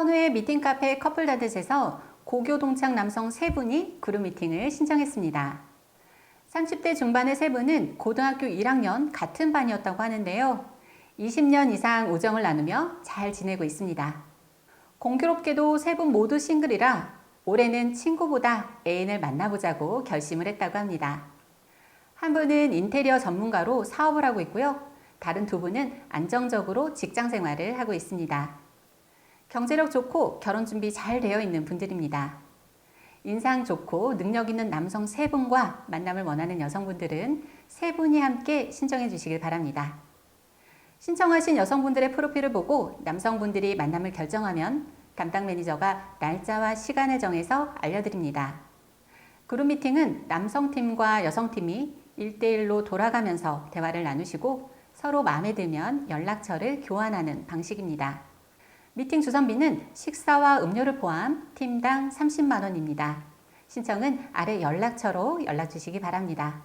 선후의 미팅 카페 커플 다듯에서 고교 동창 남성 3분이 그룹 미팅을 신청했습니다. 30대 중반의 세 분은 고등학교 1학년 같은 반이었다고 하는데요. 20년 이상 우정을 나누며 잘 지내고 있습니다. 공교롭게도 세 분 모두 싱글이라 올해는 친구보다 애인을 만나보자고 결심을 했다고 합니다. 한 분은 인테리어 전문가로 사업을 하고 있고요. 다른 두 분은 안정적으로 직장 생활을 하고 있습니다. 경제력 좋고 결혼 준비 잘 되어 있는 분들입니다. 인상 좋고 능력 있는 남성 세 분과 만남을 원하는 여성분들은 세 분이 함께 신청해 주시길 바랍니다. 신청하신 여성분들의 프로필을 보고 남성분들이 만남을 결정하면 담당 매니저가 날짜와 시간을 정해서 알려드립니다. 그룹 미팅은 남성팀과 여성팀이 1대1로 돌아가면서 대화를 나누시고 서로 마음에 들면 연락처를 교환하는 방식입니다. 미팅 주선비는 식사와 음료를 포함 팀당 30만 원입니다. 신청은 아래 연락처로 연락 주시기 바랍니다.